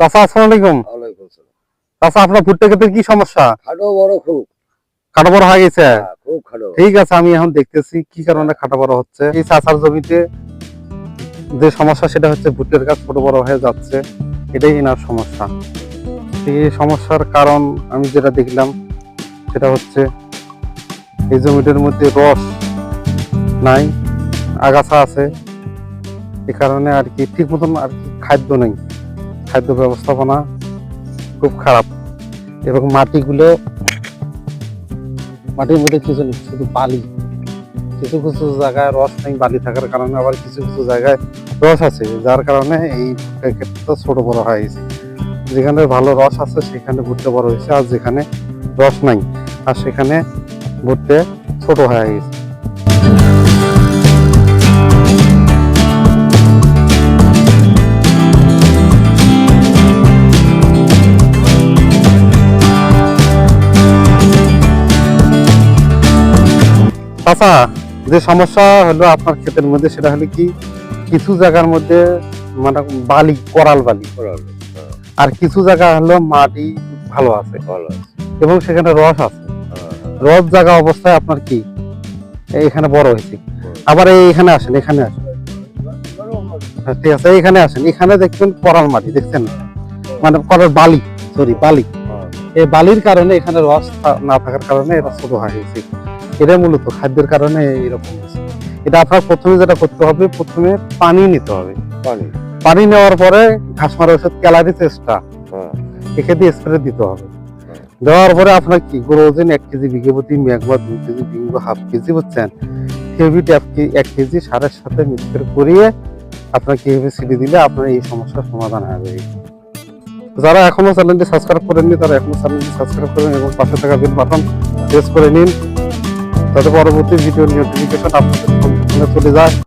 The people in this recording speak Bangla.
চাচা আসসালামু আলাইকুম। চাচা আপনার ভুট্টা ক্ষেতের কি সমস্যা? খাটো বড় খুব। কাটা বড় হয়ে গেছে? হ্যাঁ, খুব খাটো। ঠিক আছে আমি এখন দেখতেছি কি কারণে কাটা বড় হচ্ছে। এই চাচার জমিতে যে সমস্যা সেটা হচ্ছে ভুট্টের গাছ ছোট বড় হয়ে যাচ্ছে। এটাই এনার সমস্যা। এই সমস্যার কারণ আমি যেটা দেখলাম সেটা হচ্ছে এই জমিটার মধ্যে রস নাই আগাছা আছে। এ কারণে আর কি ঠিক মতন আর কি খাদ্য নেই। খাদ্য ব্যবস্থাপনা খুব খারাপ। এবং মাটিগুলো, মাটির মধ্যে কিছু নেই, শুধু বালি। কিছু কিছু জায়গায় রস নেই বালি থাকার কারণে, আবার কিছু কিছু জায়গায় রস আছে, যার কারণে এই ক্ষেত্রে ছোট বড় হয়ে গেছে। যেখানে ভালো রস আছে, সেখানে ভুট্টে বড় হয়েছে, আর যেখানে রস নাই, আর সেখানে ভুট্টে ছোট হয়ে গেছে। চাচা যে সমস্যা হলো আপনার ক্ষেতের মধ্যে সেটা হলো কি? কিছু জায়গার মধ্যে মানে বালি কোরাল বালি। হ্যাঁ, আর কিছু জায়গা হলো মাটি ভালো আছে। এবং সেখানে রস আছে। হ্যাঁ, রস জায়গা অবস্থায় আপনার কি? এখানে বড় হয়েছে। আবার এই এখানে আসেন এখানে আসেন। হ্যাঁ, ঠিক আছে এখানে আসেন। এখানে দেখবেন কোরাল মাটি দেখছেন? মানে কোরাল বালি সরি বালি। এই বালির কারণে এখানে রস না থাকার কারণে এটা ছোট হয়ে গেছে। এটা মূলত খাদ্যের কারণে এরকম হয়েছে। এটা আপনার প্রথমে যেটা করতে হবে প্রথমে পানি নিতে হবে। পানি। পানি নেওয়ার পরে ঘাস মারা ওষুধ ক্যালারি চেষ্টা হ্যাঁ, একে দিয়ে স্প্রে দিতে হবে। দেওয়ার পরে আপনার কি গ্রোজেন এক কেজি বিঘে প্রতি ম্যাগমা দুই কেজি বিঘে বা হাফ কেজি বুঝছেন? হেভিট এক কেজি সারের সাথে মিক্স করে করিয়ে আপনার কি হেভি সিডি দিলে আপনার এই সমস্যার সমাধান হবে। যারা এখনও চ্যানেলটি সাবস্ক্রাইব করেননি তারা এখনও চ্যানেলটি সাবস্ক্রাইব করেন এবং পাশে থাকা বেল বাটন প্রেস করে নিন। যাতে পরবর্তী ভিডিও নোটিফিকেশন আপনাদের ফোনে চলে যায়